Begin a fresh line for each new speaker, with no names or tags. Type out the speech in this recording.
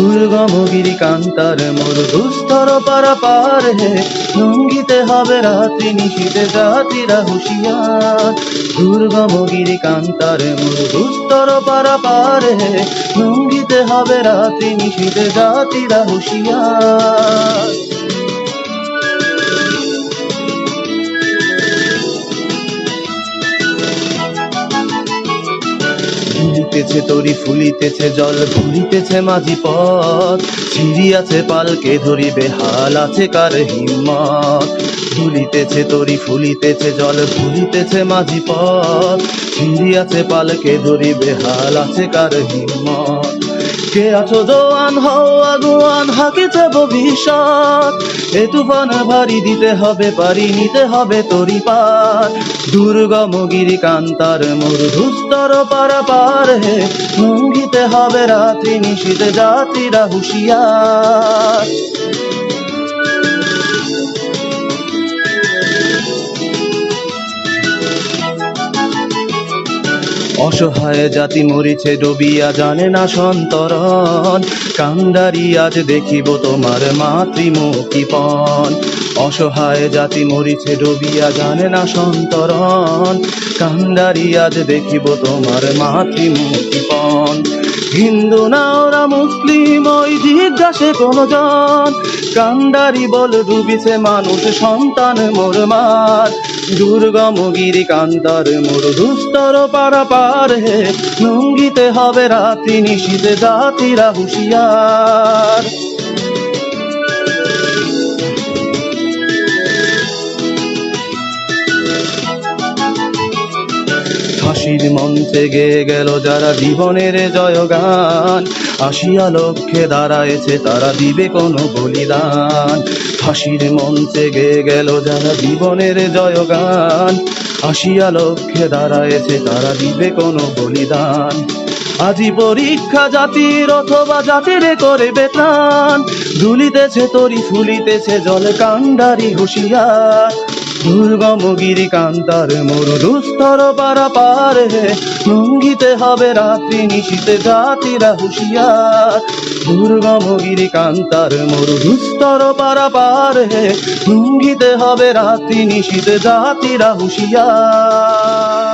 দুর্গম গিরি কান্তার মোর দুস্তর পারা পার হে। লঙ্গিতে হবে রাত্রি নিশীতে জাতিরা হুশিয়ার। দুর্গম গিরি কান্তার মোর দুস্তর পারা পার হে। লঙ্গিতে হবে রাত্রি নিশীতে জাতিরা হুঁশিয়ার। ফুলিতেছে তরি ফুলিতেছে, জল ভুলিতেছে মাঝি পথ। ছিড়িয়াছে পালকে ধরিবে, হাল আছে কার হিম্মত? ফুলিতেছে তরি ফুলিতেছে, জল ভুলিতেছে মাঝি পথ। ছিড়িয়াছে পালকে ধরিবে, হাল আছে কার হিম্মত? কে আছো জোয়ান হও, আগুয়ান হাকে যাব ভবিষ্যৎ। এ তুফান ভারী দিতে হবে, পারি নিতে হবে তরি পার। দুর্গম গিরি কান্তার মোর দুস্তর পারা পার হে, মুঙ্গিতে হবে রাত্রি নিশীতে জাতিরা হুঁশিয়ার। অসহায় জাতি মরিছে ডুবিয়া জানে না সন্তরণ। কান্ডারি আজ দেখিব তোমার মাতৃমুখীপন অসহায় জাতি মরিছে ডুবিয়া জানে না সন্তরণ। কান্ডারি আজ দেখিব তোমার মাতৃমুখীপন হিন্দু না ওরা মুসলিম ওই জিজ্ঞাসে কোন জন কান্ডারি বল ডুবিছে মানুষ, সন্তান মোর মার। দুর্গম গিরি কান্দার মোর দুস্তর পারা পার হে। লঙ্গিতে হবে রাতি নিশিতে জাতিরা হুঁশিয়ার। ফাঁসির মঞ্চে গেয়ে গেল যারা জীবনের জয়গান। আসিয়া লক্ষ্যে দাঁড়ায়েছে তারা দিবে কোনো বলিদান। হাসির মঞ্চে গেয়ে গেল যারা জীবনের জয়গান। আসিয়া লক্ষ্যে দাঁড়ায়েছে তারা দিবে কোনো বলিদান। আজি পরীক্ষা জাতির অথবা জাতির করে বেতান দুলিতেছে তরি ফুলিতেছে জল কান্ডারি হুঁশিয়ার। দুর্গম গিরি কান্তার মরু দুস্তর পারা পার হে লঙ্ঘিতে হবে রাত্রি, নিশিতে জাতিরা হুশিয়ার। দুর্গম গিরি কান্তার মরু দুস্তর পারা পার হে লঙ্ঘিতে হবে রাত্রি, নিশিতে জাতিরা হুঁশিয়ার।